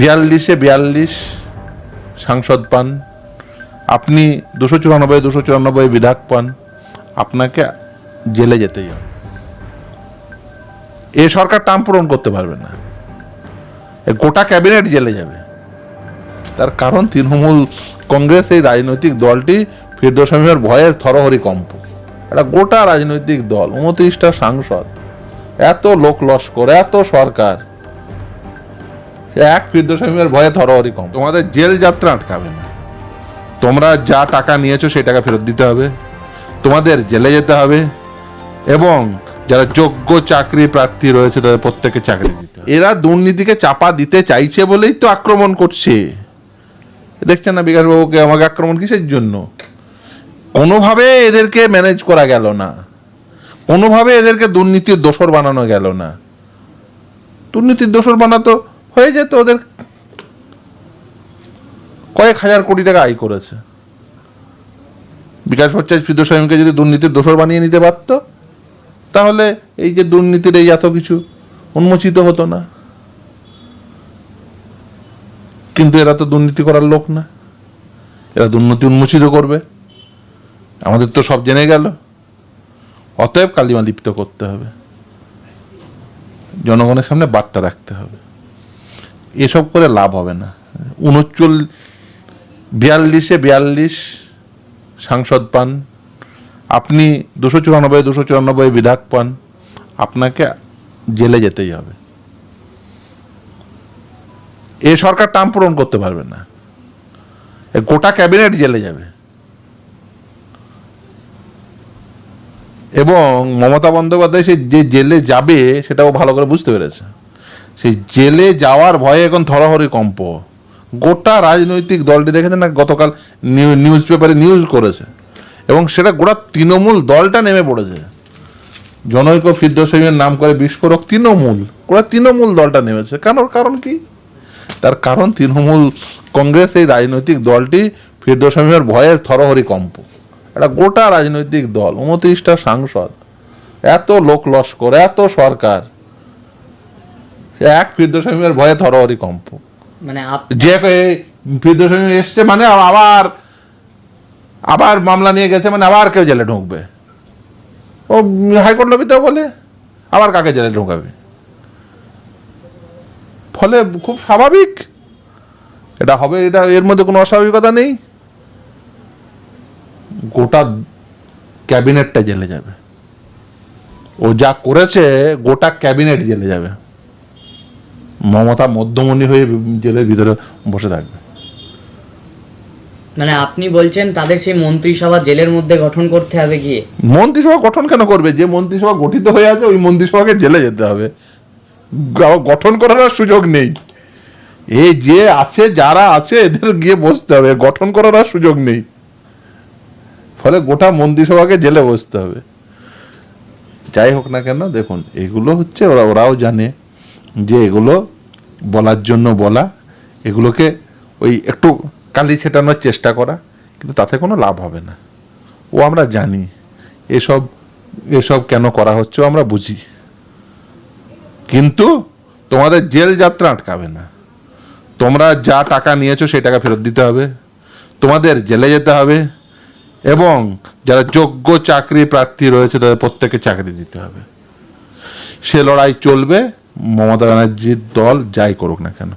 বিয়াল্লিশে বিয়াল্লিশ সাংসদ পান। আপনি দুশো চুরানব্বই দুশো চুরানব্বই বিধায়ক পান। আপনাকে জেলে যেতেই হবে। এ সরকার টার্ম পূরণ করতে পারবে না। গোটা ক্যাবিনেট জেলে যাবে। তার কারণ তৃণমূল কংগ্রেস এই রাজনৈতিক দলটি ফিরদৌস আমিমের ভয়ে থরহরি কম্প। একটা গোটা রাজনৈতিক দল, উনত্রিশটা সাংসদ। এত লোক লস্কর, এত সরকার। এক আমিমের ভয়ে থরহরি কম। তোমাদের জেল যাত্রা আটকাবে না। তোমরা যা টাকা নিয়েছো সেই টাকা ফেরত দিতে হবে। তোমাদের জেলে যেতে হবে এবং যারা যোগ্য চাকরি প্রার্থী রয়েছে তাদের প্রত্যেককে চাকরি দিতে এরা দুর্নীতিকে চাপা দিতে চাইছে বলেই তো আক্রমণ করছে। দেখছেন না বিকাশবাবুকে আমাকে আক্রমণ কিসের জন্য? কোনোভাবে এদেরকে ম্যানেজ করা গেল না। কোনোভাবে এদেরকে দুর্নীতির দোষর বানানো গেল না। দুর্নীতির দোষর বানাতো হয়ে যেত, ওদের কয়েক হাজার কোটি টাকা আয় করেছে। বিকাশ ভট্টাচার্য ফিরদোসাইমকে যদি দুর্নীতির দোষর বানিয়ে নিতে পারত, তাহলে এই যে দুর্নীতির এই এত কিছু উন্মোচিত হতো না। কিন্তু এরা তো দুর্নীতি করার লোক না। এরা দুর্নীতি উন্মোচিত করবে। আমাদের তো সব জেনে গেল। অতএব কালিমা লিপ্ত করতে হবে। জনগণের সামনে বার্তা রাখতে হবে। এসব করে লাভ হবে না। উনচল বিয়াল্লিশে বিয়াল্লিশ সাংসদ পান। আপনি দুশো চুরানব্বই দুশো চুরানব্বই বিধায়ক পান। আপনাকে জেলে যেতেই হবে। এ সরকার টার্ম পূরণ করতে পারবে না। গোটা ক্যাবিনেট জেলে যাবে। এবং মমতা বন্দ্যোপাধ্যায় সে যে জেলে যাবে, সেটাও ভালো করে বুঝতে পেরেছে। সেই জেলে যাওয়ার ভয়ে এখন থরহরি কম্প। গোটা রাজনৈতিক দলটি দেখেছেন না গতকাল নিউজ পেপারে নিউজ করেছে। এবং সেটা গোটা তৃণমূল দলটা নেমে পড়েছে। জনৈক ফিরদোসেমের নাম করে বিস্ফোরক তৃণমূল, গোটা তৃণমূল দলটা নেমেছে। কেন? কারণ কি? তার কারণ তৃণমূল কংগ্রেস এই রাজনৈতিক দলটি ফিরদোসেমের ভয়ের থরহরি কম্প। একটা গোটা রাজনৈতিক দল, উনত্রিশটা সাংসদ, এত লোক লস্কর, এত সরকার। এক ফিরদোসেমের ভয়ে থরহরি কম্প। মানে যে ফিরদোসেমি এসছে মানে আবার আবার মামলা নিয়ে গেছে মানে আবার কেউ জেলে ঢুকবে। ও হাইকোর্ট লবিতেও বলে আবার কাকে জেলে ঢুকাবে? ফলে খুব স্বাভাবিক। এটা হবে এটা এর মধ্যে কোনো অস্বাভাবিকতা নেই। গোটা ক্যাবিনেটটা জেলে যাবে। ও যা করেছে গোটা ক্যাবিনেট জেলে যাবে। মমতা মধ্যমণি হয়ে জেলের ভিতরে বসে থাকবে। মানে আপনি বলছেন তাদের সেই মন্ত্রিসভা জেলের মধ্যে গঠন করতে হবে গিয়ে। মন্ত্রিসভা গঠন কেন করবে? যে মন্ত্রিসভা গঠিত হয়ে আছে ওই মন্ত্রিসভাকে জেলে যেতে হবে। গঠন করার সুযোগ নেই। এই যে আছে যারা আছে এদের গিয়ে বসতে হবে। গঠন করার আর সুযোগ নেই। ফলে গোটা মন্ত্রিসভাকে জেলে বসতে হবে। যাই হোক না কেন দেখুন এগুলো হচ্ছে ওরা ওরাও জানে। যে এগুলো বলার জন্য বলা, এগুলোকে ওই একটু কালি ছেটানোর চেষ্টা করা, কিন্তু তাতে কোনো লাভ হবে না। ও আমরা জানি, এসব এসব কেন করা হচ্ছে আমরা বুঝি। কিন্তু তোমাদের জেল যাত্রা আটকাবে না। তোমরা যা টাকা নিয়েছো সেই টাকা ফেরত দিতে হবে, তোমাদের জেলে যেতে হবে, এবং যারা যোগ্য চাকরি প্রার্থী রয়েছে তাদের প্রত্যেকে চাকরি দিতে হবে। সে লড়াই চলবে মমতা ব্যানার্জির দল যাই করুক না কেন।